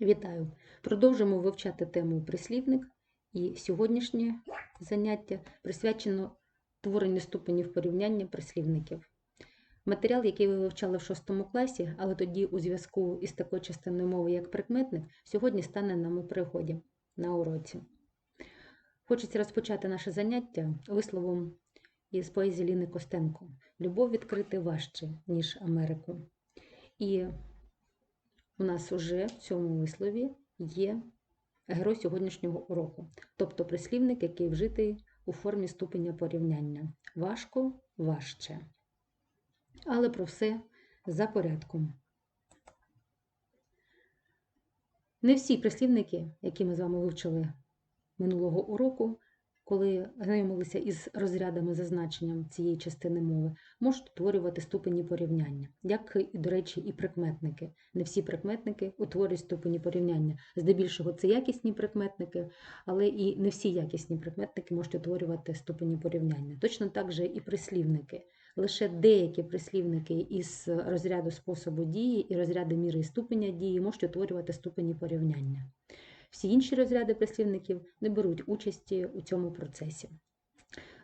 Вітаю! Продовжимо вивчати тему прислівник, і сьогоднішнє заняття присвячено творенню ступенів порівняння прислівників. Матеріал, який ви вивчали в 6 класі, але тоді у зв'язку із такою частиною мови, як прикметник, сьогодні стане нам у пригоді на уроці. Хочеться розпочати наше заняття висловом із поезії Ліни Костенко Любов відкрити важче, ніж Америку. І у нас уже в цьому вислові є герой сьогоднішнього уроку, тобто прислівник, який вжитий у формі ступеня порівняння. Важко, важче. Але про все за порядком. Не всі прислівники, які ми з вами вивчили минулого уроку, коли знайомилися із розрядами за значенням цієї частини мови, можуть утворювати ступені порівняння, як до речі, і прикметники. Не всі прикметники утворюють ступені порівняння. Здебільшого це якісні прикметники, але і не всі якісні прикметники можуть утворювати ступені порівняння. Точно так же і прислівники. Лише деякі прислівники із розряду способу дії і розряди міри і ступеня дії можуть утворювати ступені порівняння. Всі інші розряди прислівників не беруть участі у цьому процесі.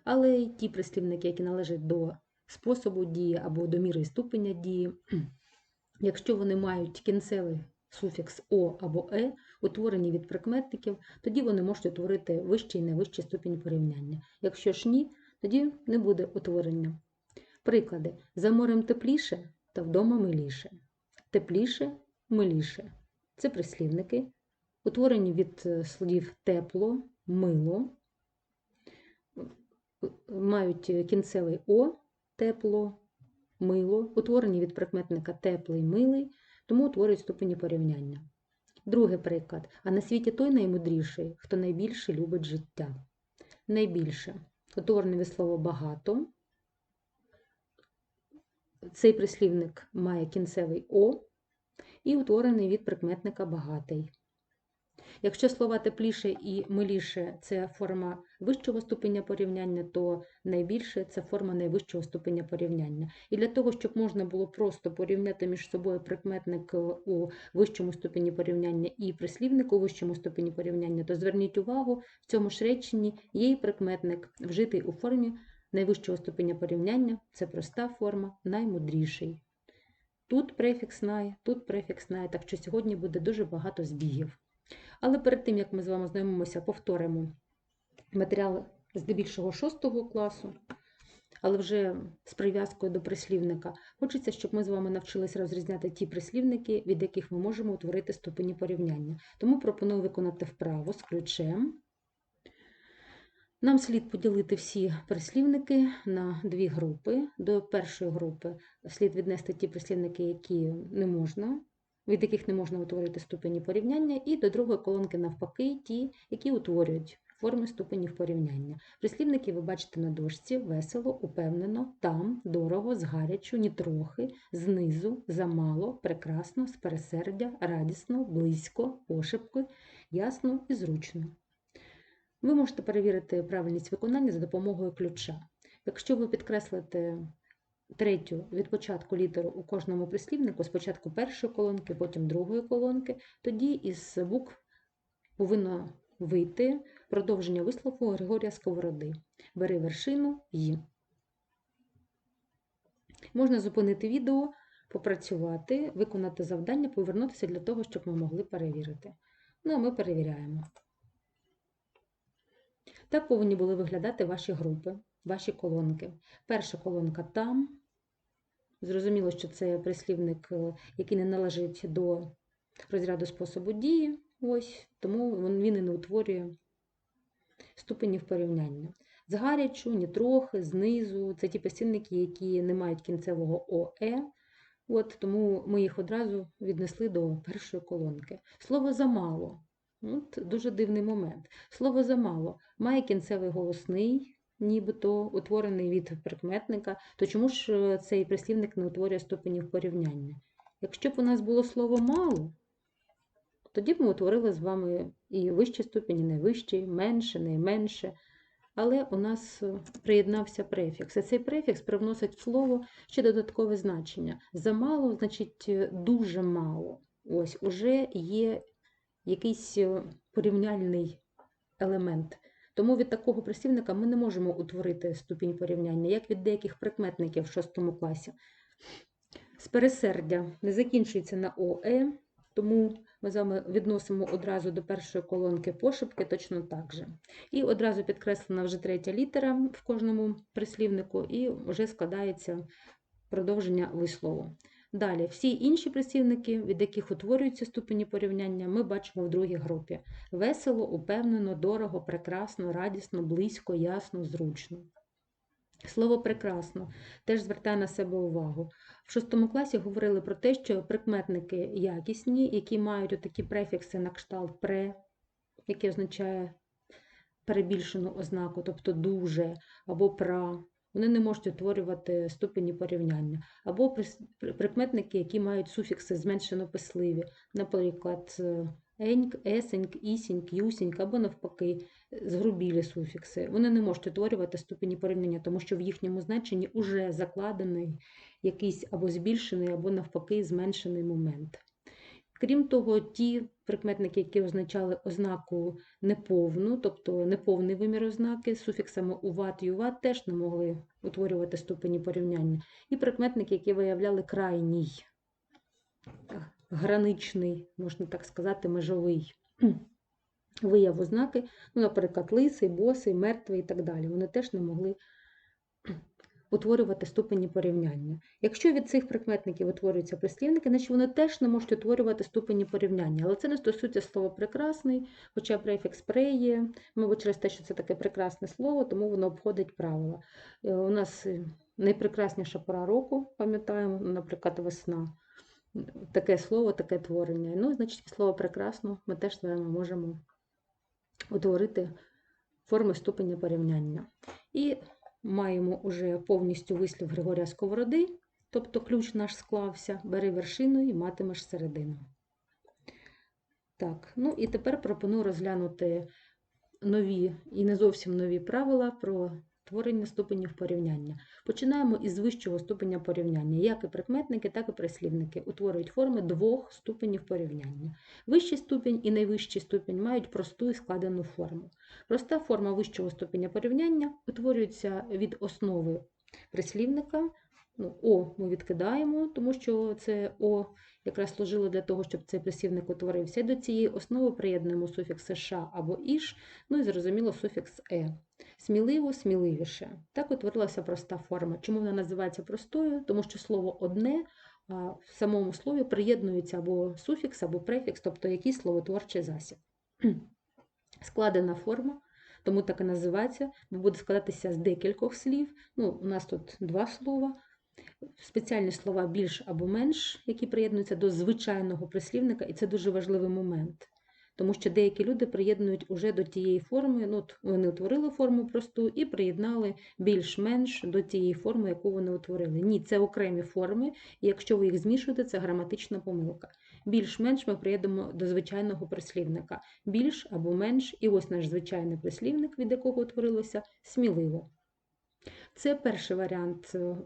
Але й ті прислівники, які належать до способу дії або до міри і ступеня дії, якщо вони мають кінцевий суфікс О або Е, утворені від прикметників, тоді вони можуть утворити вищий і невищий ступінь порівняння. Якщо ж ні, тоді не буде утворення. Приклади: за морем тепліше та вдома миліше. Тепліше, миліше. Це прислівники, утворені від слів тепло, мило, мають кінцевий О, тепло, мило, утворені від прикметника теплий, милий, тому утворюють ступені порівняння. Другий приклад. А на світі той наймудріший, хто найбільше любить життя. Найбільше. Утворене від слова багато. Цей прислівник має кінцевий О і утворений від прикметника багатий. Якщо слова тепліше і миліше це форма вищого ступеня порівняння, то найбільше це форма найвищого ступеня порівняння. І для того, щоб можна було просто порівняти між собою прикметник у вищому ступені порівняння і прислівник у вищому ступені порівняння, то зверніть увагу, в цьому ж реченні є і прикметник, вжитий у формі найвищого ступеня порівняння, це проста форма, наймудріший. Тут префікс най, тут префікс най, так що сьогодні буде дуже багато збігів. Але перед тим, як ми з вами знайомимося, повторимо матеріал здебільшого 6 класу, але вже з прив'язкою до прислівника. Хочеться, щоб ми з вами навчилися розрізняти ті прислівники, від яких ми можемо утворити ступені порівняння. Тому пропоную виконати вправо з ключем. Нам слід поділити всі прислівники на дві групи. До першої групи слід віднести ті прислівники, які не можна від яких не можна утворити ступені порівняння, і до другої колонки, навпаки, ті, які утворюють форми ступенів порівняння. Прислівники ви бачите на дошці весело, упевнено, там, дорого, згарячу, нітрохи, знизу, замало, прекрасно, з пересердя, радісно, близько, пошепки, ясно і зручно. Ви можете перевірити правильність виконання за допомогою ключа. Якщо ви підкреслите третю від початку літеру у кожному прислівнику, спочатку першої колонки, потім другої колонки, тоді із букв повинно вийти продовження вислову Григорія Сковороди. Бери вершину «й». Можна зупинити відео, попрацювати, виконати завдання, повернутися для того, щоб ми могли перевірити. Ну, а ми перевіряємо. Так повинні були виглядати ваші групи, ваші колонки. Перша колонка там. Зрозуміло, що це прислівник, який не належить до розряду способу дії, ось, тому він і не утворює ступенів порівняння. Згарячу, нітрохи, знизу це ті прислівники, які не мають кінцевого ОЕ, от, тому ми їх одразу віднесли до першої колонки. Слово замало. Дуже дивний момент. Слово замало має кінцевий голосний, нібито утворений від прикметника, то чому ж е, цей прислівник не утворює ступенів порівняння? Якщо б у нас було слово мало, тоді б ми утворили з вами і вищий ступінь, і найвищий, менше, найменше. Але у нас е, приєднався префікс. І цей префікс привносить в слово ще додаткове значення. Замало, значить, е, дуже мало. Ось, уже є якийсь порівняльний елемент. Тому від такого прислівника ми не можемо утворити ступінь порівняння, як від деяких прикметників в 6 класі. З пересердя не закінчується на ОЕ, тому ми з вами відносимо одразу до першої колонки пошепки точно так же. І одразу підкреслена вже третя літера в кожному прислівнику, і вже складається продовження вислову. Далі, всі інші прислівники, від яких утворюються ступені порівняння, ми бачимо в другій групі: весело, упевнено, дорого, прекрасно, радісно, близько, ясно, зручно. Слово прекрасно теж звертає на себе увагу. В шостому класі говорили про те, що прикметники якісні, які мають такі префікси на кшталт пре, яке означає перебільшену ознаку, тобто дуже або пра. Вони не можуть утворювати ступені порівняння. Або прикметники, які мають суфікси зменшено писливі, наприклад, еньк, есеньк, ісіньк, юсіньк, або навпаки, згрубілі суфікси. Вони не можуть утворювати ступені порівняння, тому що в їхньому значенні вже закладений якийсь або збільшений, або навпаки зменшений момент. Крім того, ті прикметники, які означали ознаку неповну, тобто неповний вимір ознаки, з суфіксами уват, юват теж не могли утворювати ступені порівняння. І прикметники, які виявляли крайній, граничний, можна так сказати, межовий вияв ознаки, ну, наприклад, лисий, босий, мертвий і так далі. Вони теж не могли утворювати ступені порівняння. Якщо від цих прикметників утворюються прислівники, значить вони теж не можуть утворювати ступені порівняння. Але це не стосується слова прекрасний, хоча префікс «пре» є, мабуть, через те, що це таке прекрасне слово, тому воно обходить правила. Е, у нас найпрекрасніша пора року, пам'ятаємо, наприклад, весна. Таке слово, таке творення. Ну, значить, слово прекрасно ми теж з вами можемо утворити форми ступеня порівняння. І маємо уже повністю вислів Григорія Сковороди, тобто ключ наш склався, бери вершину і матимеш середину. Так, ну і тепер пропоную розглянути нові і не зовсім нові правила про творення ступенів порівняння. Починаємо із вищого ступеня порівняння. Як і прикметники, так і прислівники утворюють форми двох ступенів порівняння. Вищий ступінь і найвищий ступінь мають просту і складену форму. Проста форма вищого ступеня порівняння утворюється від основи прислівника. Ну, О ми відкидаємо, тому що це О якраз служило для того, щоб цей прислівник утворився. До цієї основи приєднуємо суфікси ша або іш, ну і зрозуміло суфікс е. Сміливо, сміливіше. Так утворилася проста форма. Чому вона називається простою? Тому що слово одне в самому слові приєднується або суфікс, або префікс, тобто якийсь словотворчий засіб. Складена форма, тому так і називається, буде складатися з декількох слів. Ну, У нас тут два слова. Спеціальні слова більш або менш, які приєднуються до звичайного прислівника, і це дуже важливий момент. Тому що деякі люди приєднують уже до тієї форми, ну, вони утворили форму просту і приєднали більш-менш до тієї форми, яку вони утворили. Ні, це окремі форми, і якщо ви їх змішуєте, це граматична помилка. Більш-менш ми приєдемо до звичайного прислівника. Більш або менш, і ось наш звичайний прислівник, від якого утворилося, сміливо. Це перший варіант е,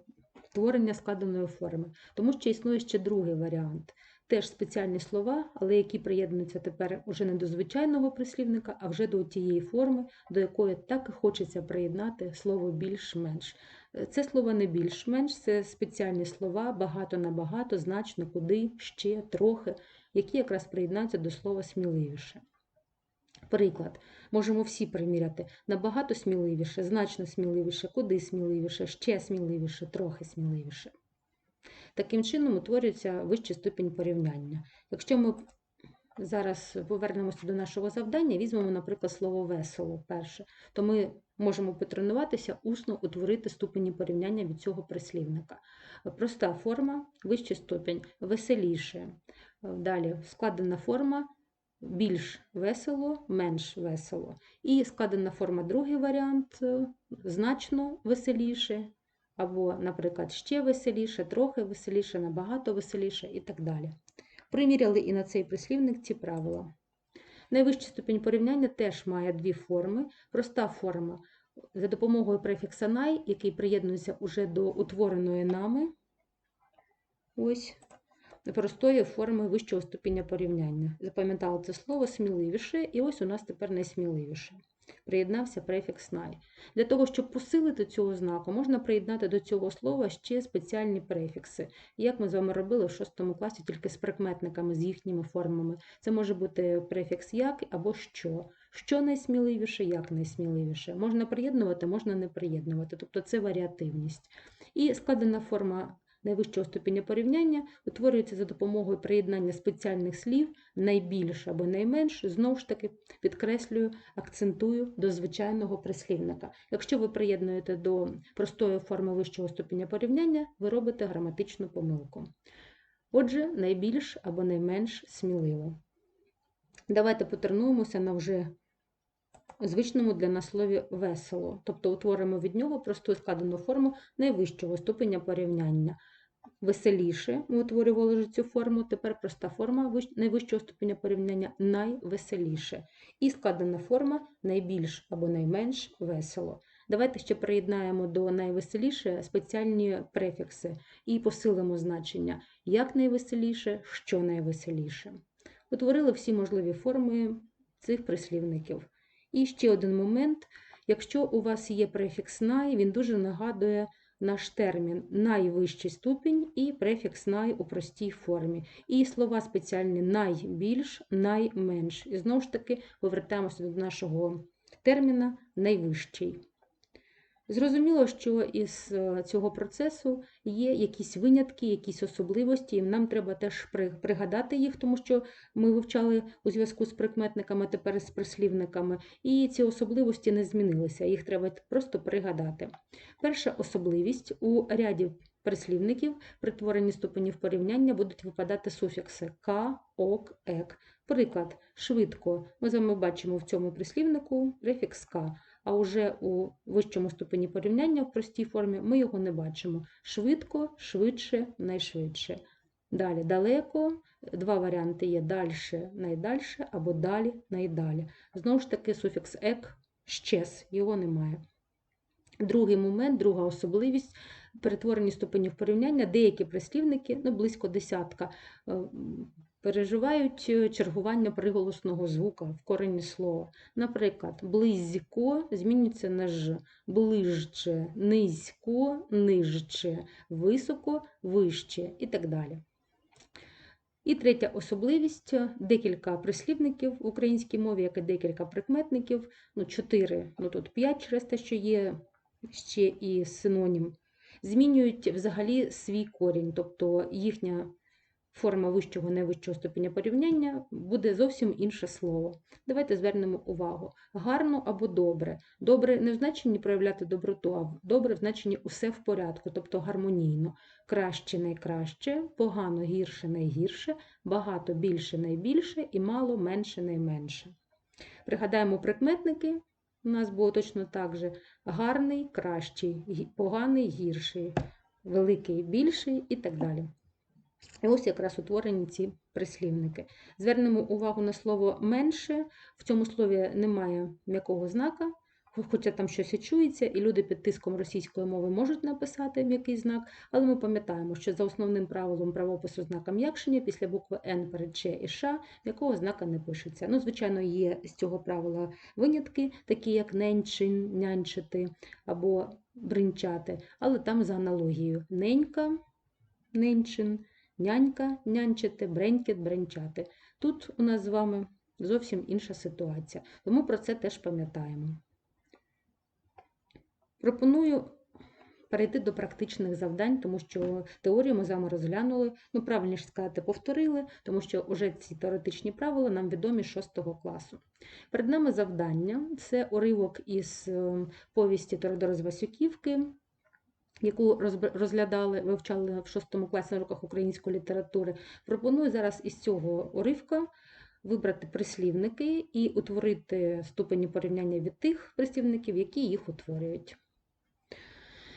творення складеної форми, тому що існує ще другий варіант. Теж спеціальні слова, але які приєднуються тепер уже не до звичайного прислівника, а вже до тієї форми, до якої так і хочеться приєднати слово більш-менш. Це слово не більш-менш, це спеціальні слова, багато на багато, значно, куди, ще, трохи, які якраз приєднаються до слова сміливіше. Приклад, можемо всі приміряти набагато сміливіше, значно сміливіше, куди сміливіше, ще сміливіше, трохи сміливіше. Таким чином утворюється вищий ступінь порівняння. Якщо ми зараз повернемося до нашого завдання, візьмемо, наприклад, слово весело перше, то ми можемо потренуватися усно утворити ступені порівняння від цього прислівника. Проста форма, вищий ступінь, веселіше. Далі складена форма. Більш весело, менш весело. І складена форма другий варіант значно веселіше, або, наприклад, ще веселіше, трохи веселіше, набагато веселіше і так далі. Приміряли і на цей прислівник ці правила. Найвищий ступінь порівняння теж має дві форми. Проста форма за допомогою префікса най, який приєднується уже до утвореної нами. Ось. Простої форми вищого ступеня порівняння. Запам'ятали це слово сміливіше, і ось у нас тепер найсміливіше. Приєднався префікс най. Для того, щоб посилити цього знаку, можна приєднати до цього слова ще спеціальні префікси, як ми з вами робили в 6 класі, тільки з прикметниками, з їхніми формами. Це може бути префікс як або що. Що найсміливіше, як найсміливіше. Можна приєднувати, можна не приєднувати. Тобто це варіативність. І складена форма найвищого ступеня порівняння утворюється за допомогою приєднання спеціальних слів найбільш або найменш, знову ж таки підкреслюю, акцентую до звичайного прислівника. Якщо ви приєднуєте до простої форми вищого ступеня порівняння, ви робите граматичну помилку. Отже, найбільш або найменш сміливо. Давайте потренуємося на вже звичному для нас слові весело, тобто утворимо від нього просту складену форму найвищого ступеня порівняння. Веселіше ми утворювали цю форму, тепер проста форма найвищого ступеня порівняння найвеселіше. І складена форма найбільш або найменш весело. Давайте ще приєднаємо до найвеселіше спеціальні префікси і посилимо значення як найвеселіше, що найвеселіше. Утворили всі можливі форми цих прислівників. І ще один момент. Якщо у вас є префікс най, він дуже нагадує наш термін найвищий ступінь і префікс най у простій формі. І слова спеціальні найбільш, найменш. І знову ж таки повертаємося до нашого терміна найвищий. Зрозуміло, що із е, цього процесу є якісь винятки, якісь особливості, і нам треба теж пригадати їх, тому що ми вивчали у зв'язку з прикметниками, тепер з прислівниками, і ці особливості не змінилися, їх треба просто пригадати. Перша особливість у ряді прислівників при творенні ступенів порівняння будуть випадати суфікси ка, ок, ек. Приклад, швидко. Ми з вами бачимо в цьому прислівнику префікс ка. А уже у вищому ступені порівняння в простій формі ми його не бачимо. Швидко, швидше, найшвидше. Далі далеко. Два варіанти є дальше, найдальше або далі, найдалі. Знову ж таки, суфікс ек щез, його немає. Другий момент, друга особливість перетворені ступенів порівняння, деякі прислівники, ну близько десятка, е, переживають е, чергування приголосного звука в корені слова. Наприклад, близько змінюється на ж, ближче, низько, нижче, високо, вище і так далі. І третя особливість декілька прислівників в українській мові, як і декілька прикметників, ну, чотири, ну тут п'ять через те, що є ще і синонім, змінюють взагалі свій корінь, тобто їхня форма вищого невищого ступеня порівняння буде зовсім інше слово. Давайте звернемо увагу. Гарно або добре. Добре не в значенні проявляти доброту, а добре в значенні усе в порядку, тобто гармонійно. Краще найкраще, погано гірше найгірше, багато більше найбільше і мало менше найменше. Пригадаємо прикметники. У нас було точно так же гарний, кращий, поганий, гірший, великий, більший і так далі. І ось якраз утворені ці прислівники. Звернемо увагу на слово менше. В цьому слові немає м'якого знака, хоча там щось і чується, і люди під тиском російської мови можуть написати м'який знак, але ми пам'ятаємо, що за основним правилом правопису знака м'якшення після букви Н перед Ч і Ш м'якого знака не пишеться. Ну, звичайно, є з цього правила винятки, такі як ненчин, нянчити або бринчати, але там за аналогією ненька, ненчин, нянька, нянчити, бренькіт, бренчати. Тут у нас з вами зовсім інша ситуація, тому про це теж пам'ятаємо. Пропоную перейти до практичних завдань, тому що теорію ми з вами розглянули, ну, правильніше сказати, повторили, тому що вже ці теоретичні правила нам відомі з 6 класу. Перед нами завдання це уривок із е, повісті Теодора з Васюківки, яку розглядали, вивчали в 6 класі на уроках української літератури. Пропоную зараз із цього уривка вибрати прислівники і утворити ступені порівняння від тих прислівників, які їх утворюють.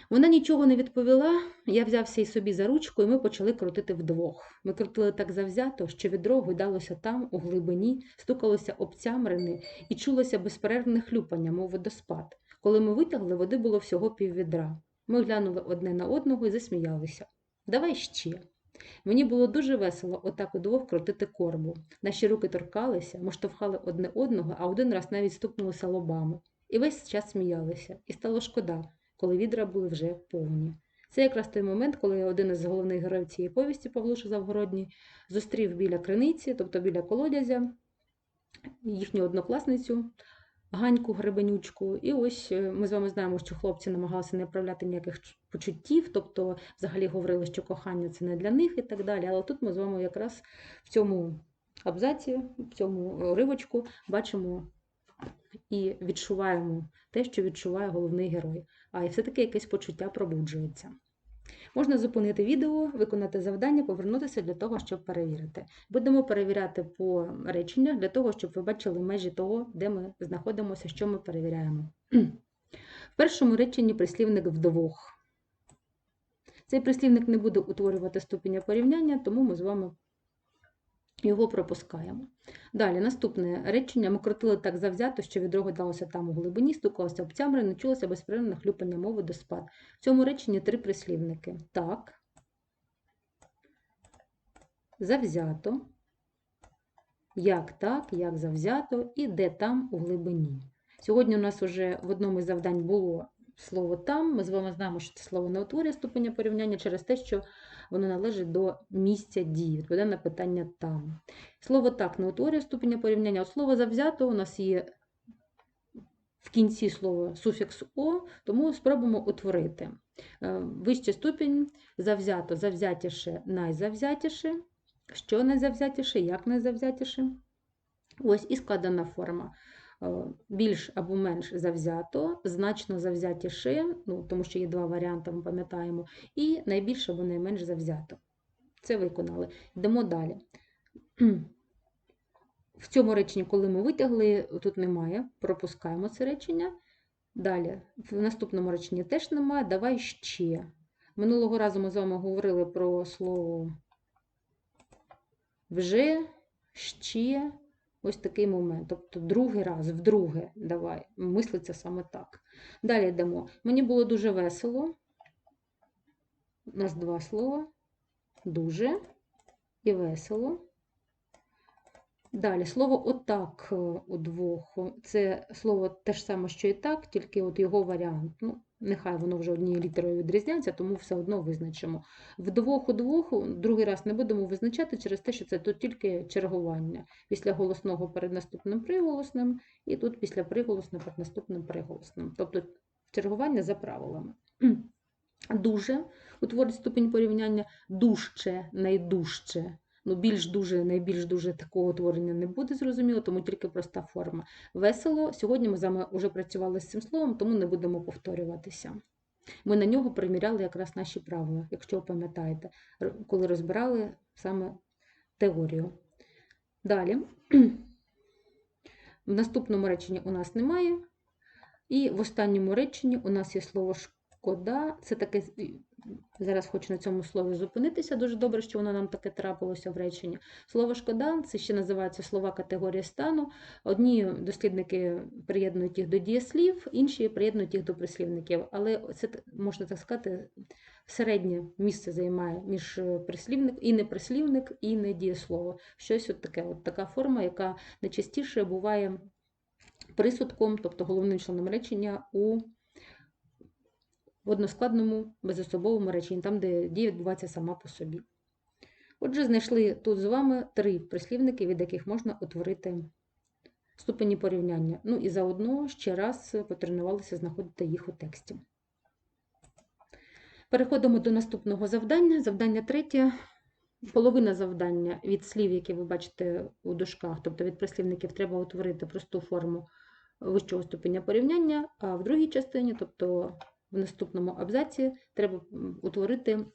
Вона нічого не відповіла. Я взявся і собі за ручку, і ми почали крутити вдвох. Ми крутили так завзято, що відро гойдалося там, у глибині, стукалося об цямрини і чулося безперервне хлюпання, мов водоспад. Коли ми витягли, води було всього піввідра. Ми глянули одне на одного і засміялися. Давай ще. Мені було дуже весело отак удвох крутити корбу. Наші руки торкалися, ми штовхали одне одного, а один раз навіть стукнулися лобами. І весь час сміялися. І стало шкода, коли відра були вже повні. Це якраз той момент, коли один із головних героїв цієї повісті, Павлуша Завгородній, зустрів біля криниці, тобто біля колодязя, їхню однокласницю Ганьку Гребенючку. І ось е, ми з вами знаємо, що хлопці намагалися не проявляти ніяких почуттів, тобто взагалі говорили, що кохання це не для них і так далі. Але тут ми з вами якраз в цьому абзаці, в цьому ривочку бачимо і відчуваємо те, що відчуває головний герой. А і все-таки якесь почуття пробуджується. Можна зупинити відео, виконати завдання, повернутися для того, щоб перевірити. Будемо перевіряти по реченнях для того, щоб ви бачили межі того, де ми знаходимося, що ми перевіряємо. В першому реченні прислівник вдвох. Цей прислівник не буде утворювати ступеня порівняння, тому ми з вами його пропускаємо. Далі, наступне речення. Ми крутили так завзято, що відро гойдалося там у глибині, стукалося об не чулося безперервне хлюпання мови до спад. В цьому реченні три прислівники. Так, завзято, як так, як завзято і де там у глибині. Сьогодні у нас вже в одному із завдань було слово там. Ми з вами знаємо, що це слово не утворює ступеня порівняння через те, що воно належить до місця дії, відповідає на питання там. Слово так не утворює ступеня порівняння, а слово завзято у нас є в кінці слова суфікс о, тому спробуємо утворити. Е, Вищий ступінь завзято, завзятіше, найзавзятіше. Що найзавзятіше, як найзавзятіше. Ось і складена форма. Е, Більш або менш завзято, значно завзятіше, ну, тому що є два варіанти, ми пам'ятаємо, і найбільше або найменш завзято. Це виконали. Йдемо далі. В цьому реченні, коли ми витягли, тут немає, пропускаємо це речення. Далі, в наступному реченні теж немає. Давай ще. Минулого разу ми з вами говорили про слово вже, ще, ось такий момент. Тобто другий раз, вдруге, давай, мислиться саме так. Далі йдемо. Мені було дуже весело. У нас два слова. Дуже і весело. Далі, слово отак е, удвох. Це слово те ж саме, що і так, тільки от його варіант. Ну, нехай воно вже однією літерою відрізняється, тому все одно визначимо. Вдвох удвох другий раз не будемо визначати через те, що це тут тільки чергування. Після голосного перед наступним приголосним, і тут після приголосного перед наступним приголосним. Тобто чергування за правилами. Дуже утворить ступінь порівняння, дужче, найдужче. Ну, більш дуже, найбільш дуже такого творення не буде зрозуміло, тому тільки проста форма. Весело. Сьогодні ми з вами вже працювали з цим словом, тому не будемо повторюватися. Ми на нього приміряли якраз наші правила, якщо ви пам'ятаєте, коли розбирали саме теорію. Далі, в наступному реченні у нас немає. І в останньому реченні у нас є слово шкода. Це таке Зараз хочу на цьому слові зупинитися. Дуже добре, що воно нам таке трапилося в реченні. Слово шкода це ще називаються слова категорії стану. Одні дослідники приєднують їх до дієслів, інші приєднують їх до прислівників. Але це можна так сказати, середнє місце займає між е, прислівник і не прислівник, і не дієслово. Щось от таке, от така форма, яка найчастіше буває присудком, тобто головним членом речення у в односкладному безособовому реченні, там, де дія відбувається сама по собі. Отже, знайшли тут з вами три прислівники, від яких можна утворити ступені порівняння. Ну і заодно ще раз потренувалися знаходити їх у тексті. Переходимо до наступного завдання. Завдання третє. Половина завдання від слів, які ви бачите у дужках, тобто від прислівників, треба утворити просту форму вищого ступеня порівняння, а в другій частині, тобто в наступному абзаці треба утворити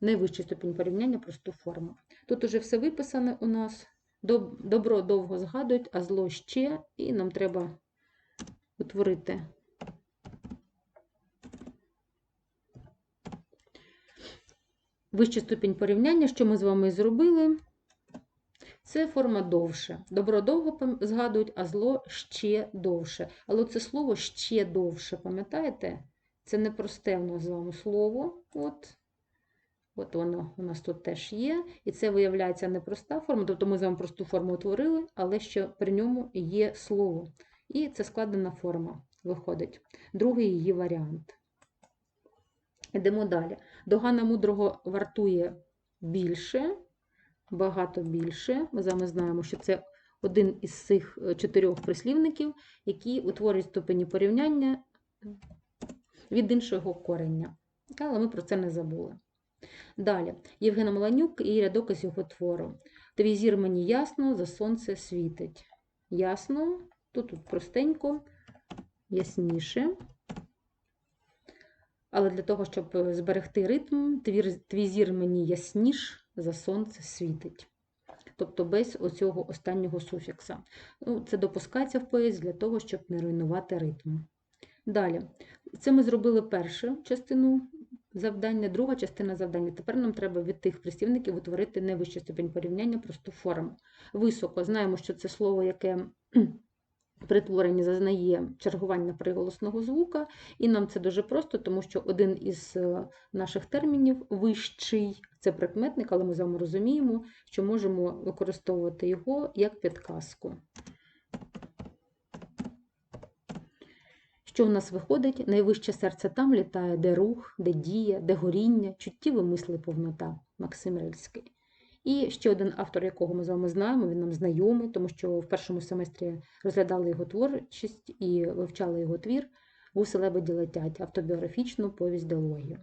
найвищий ступінь порівняння, просту форму. Тут уже все виписане у нас. Добро довго згадують, а зло ще, і нам треба утворити вищий ступінь порівняння, що ми з вами зробили. Це форма довше. Добро довго згадують, а зло ще довше. Але це слово ще довше, пам'ятаєте? Це непросте в нас з вами слово. От. От воно у нас тут теж є. І це виявляється непроста форма, тобто ми з вами просту форму утворили, але що при ньому є слово. І це складена форма виходить. Другий її варіант. Йдемо далі. Догана мудрого вартує більше, багато більше. Ми з вами знаємо, що це один із цих е, чотирьох прислівників, які утворюють ступені порівняння від іншого корення. Але ми про це не забули. Далі, Євген Маланюк і рядок із його твору. Твій зір мені ясно, за сонце світить. Ясно, тут, тут простенько, ясніше. Але для того, щоб зберегти ритм, твій зір мені ясніш, за сонце світить. Тобто без оцього останнього суфікса. Ну, Це допускається в поезії для того, щоб не руйнувати ритм. Далі, це ми зробили першу частину завдання, друга частина завдання. Тепер нам треба від тих прислівників утворити найвищий ступень порівняння, просту форму. Високо знаємо, що це слово, яке при творенні зазнає чергування приголосного звука, і нам це дуже просто, тому що один із е, наших термінів вищий це прикметник, але ми з вами розуміємо, що можемо використовувати його як підказку. Що в нас виходить? Найвище серце там літає, де рух, де дія, де горіння, чуттєві мисли повнота Максим Рильський. І ще один автор, якого ми з вами знаємо, він нам знайомий, тому що в першому семестрі розглядали його творчість і вивчали його твір «Гуси лебеді летять, автобіографічну повість дилогію.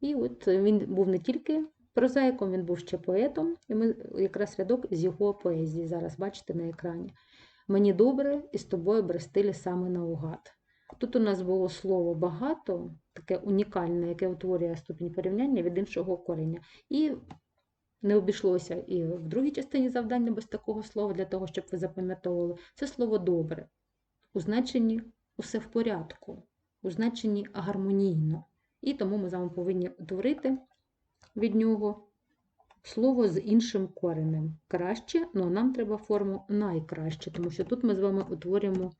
І от він був не тільки прозаїком, він був ще поетом, і ми якраз рядок з його поезії зараз бачите на екрані. Мені добре і з тобою брести лісами наугад. Тут у нас було слово багато, таке унікальне, яке утворює ступінь порівняння від іншого корення. І не обійшлося і в другій частині завдання без такого слова, для того, щоб ви запам'ятовували, це слово добре. У значенні усе в порядку, у значенні гармонійно. І тому ми з вами повинні утворити від нього слово з іншим коренем. Краще, але нам треба форму найкраще, тому що тут ми з вами утворюємо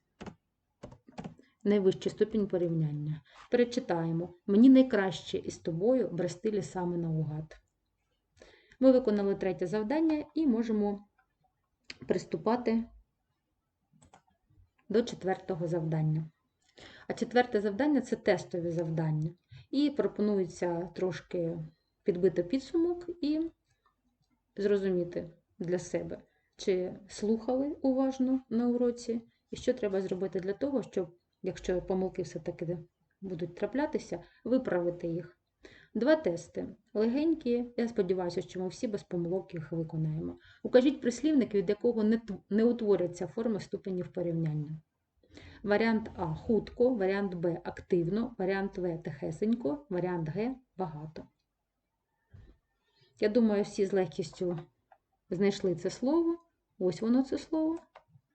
найвищий ступінь порівняння. Перечитаємо: мені найкраще із тобою брести лісами наугад. Ми виконали третє завдання і можемо приступати до четвертого завдання. А четверте завдання це тестові завдання. І пропонується трошки підбити підсумок і зрозуміти для себе, чи слухали уважно на уроці, і що треба зробити для того, щоб, якщо помилки все-таки будуть траплятися, виправити їх. Два тести. Легенькі, я сподіваюся, що ми всі без помилок їх виконаємо. Укажіть прислівник, від якого не, не утворяться форми ступенів порівняння. Варіант А хутко, варіант Б активно, варіант В тихесенько, варіант Г багато. Я думаю, всі з легкістю знайшли це слово. Ось воно це слово,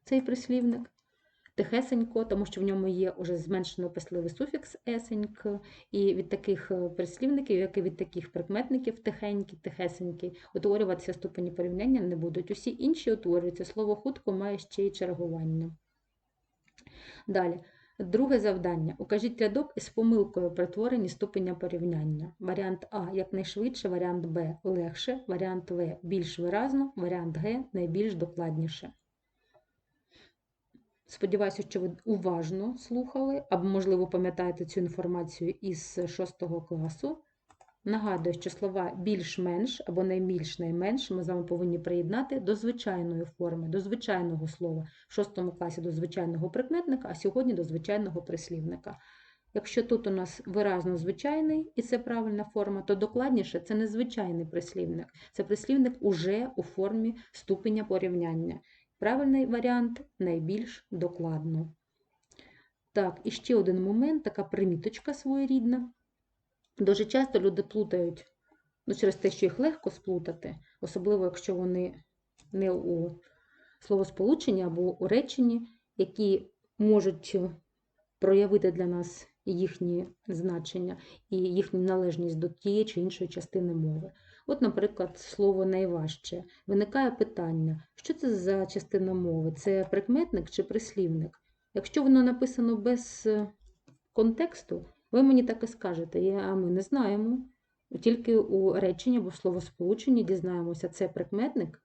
цей прислівник тихесенько, тому що в ньому є уже зменшено писливий суфікс есеньк, і від таких е, прислівників, як і від таких прикметників тихенький, тихесенький, утворюватися ступені порівняння не будуть. Усі інші утворюються. Слово хутко має ще й чергування. Далі. Друге завдання. Укажіть рядок із помилкою при творенні ступеня порівняння. Варіант А якнайшвидше, варіант Б легше, варіант В більш виразно, варіант Г найбільш докладніше. Сподіваюся, що ви уважно слухали, або, можливо, пам'ятаєте цю інформацію із 6 класу. Нагадую, що слова більш-менш або найбільш найменш ми з вами повинні приєднати до звичайної форми, до звичайного слова. В 6 класі до звичайного прикметника, а сьогодні до звичайного прислівника. Якщо тут у нас виразно звичайний і це правильна форма, то докладніше це не звичайний прислівник. Це прислівник уже у формі ступеня порівняння. Правильний варіант найбільш докладно. Так, і ще один момент, така приміточка своєрідна. Дуже часто люди плутають, ну, через те, що їх легко сплутати, особливо, якщо вони не у словосполученні або у реченні, які можуть проявити для нас їхні значення і їхню належність до тієї чи іншої частини мови. От, наприклад, слово найважче. Виникає питання, що це за частина мови? Це прикметник чи прислівник? Якщо воно написано без е, контексту, ви мені так і скажете, а ми не знаємо. Тільки у реченні або словосполученні дізнаємося, це прикметник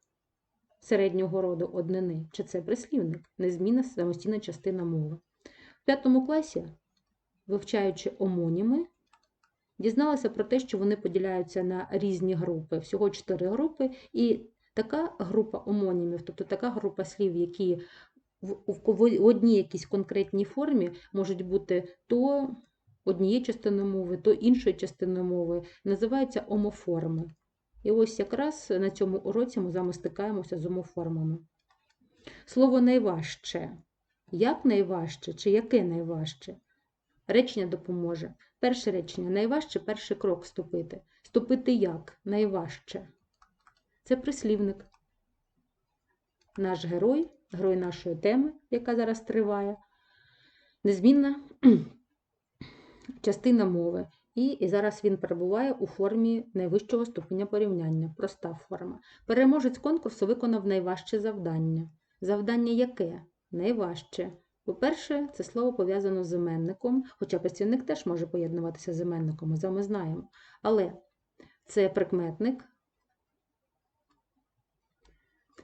середнього роду однини, чи це прислівник, незмінна самостійна частина мови. В п'ятому класі, вивчаючи омоніми, дізналася про те, що вони поділяються на різні групи, всього чотири групи, і така група омонімів, тобто така група слів, які в, одній якійсь конкретній формі можуть бути то однієї частини мови, то іншої частини мови, називаються омоформи. І ось якраз на цьому уроці ми з вами стикаємося з омоформами. Слово найважче. Як найважче чи яке найважче? Речення допоможе. Перше речення найважче перший крок вступити. Вступити як? Найважче. Це прислівник. Наш герой, герой нашої теми, яка зараз триває, незмінна частина мови. І, і зараз він перебуває у формі найвищого ступеня порівняння, проста форма. Переможець конкурсу виконав найважче завдання. Завдання яке? Найважче. По-перше, це слово пов'язано з іменником, хоча працівник теж може поєднуватися з іменником, ми знаємо. Але це прикметник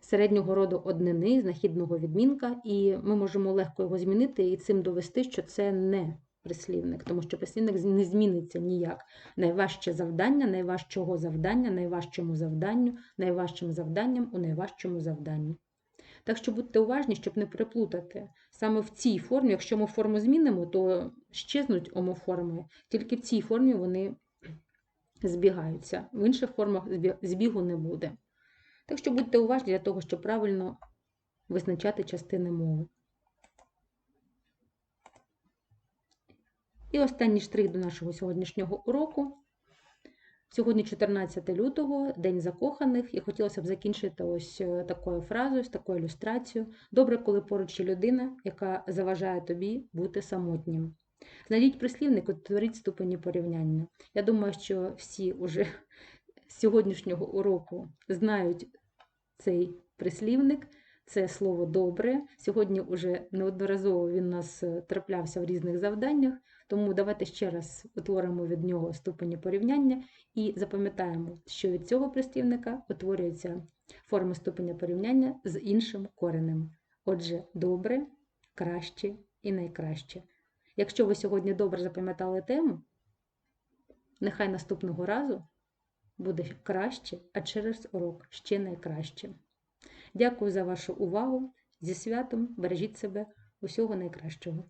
середнього роду однини, знахідного відмінка, і ми можемо легко його змінити і цим довести, що це не прислівник, тому що прислівник не зміниться ніяк. Найважче завдання, найважчого завдання, найважчому завданню, найважчим завданням у найважчому завданні. Так що будьте уважні, щоб не переплутати. Саме в цій формі, якщо ми форму змінимо, то щезнуть омоформи, тільки в цій формі вони збігаються. В інших формах збігу не буде. Так що будьте уважні для того, щоб правильно визначати частини мови. І останній штрих до нашого сьогоднішнього уроку. Сьогодні 14 лютого, День закоханих, і хотілося б закінчити ось е, такою фразою, з такою ілюстрацією. Добре, коли поруч є людина, яка заважає тобі бути самотнім. Знайдіть прислівник, утворіть ступені порівняння. Я думаю, що всі вже з сьогоднішнього уроку знають цей прислівник. Це слово добре. Сьогодні вже неодноразово він у нас е, траплявся в різних завданнях. Тому давайте ще раз утворимо від нього ступені порівняння і запам'ятаємо, що від цього прислівника утворюється форма ступеня порівняння з іншим коренем. Отже, добре, краще і найкраще. Якщо ви сьогодні добре запам'ятали тему, нехай наступного разу буде краще, а через урок ще найкраще. Дякую за вашу увагу. Зі святом, бережіть себе, усього найкращого.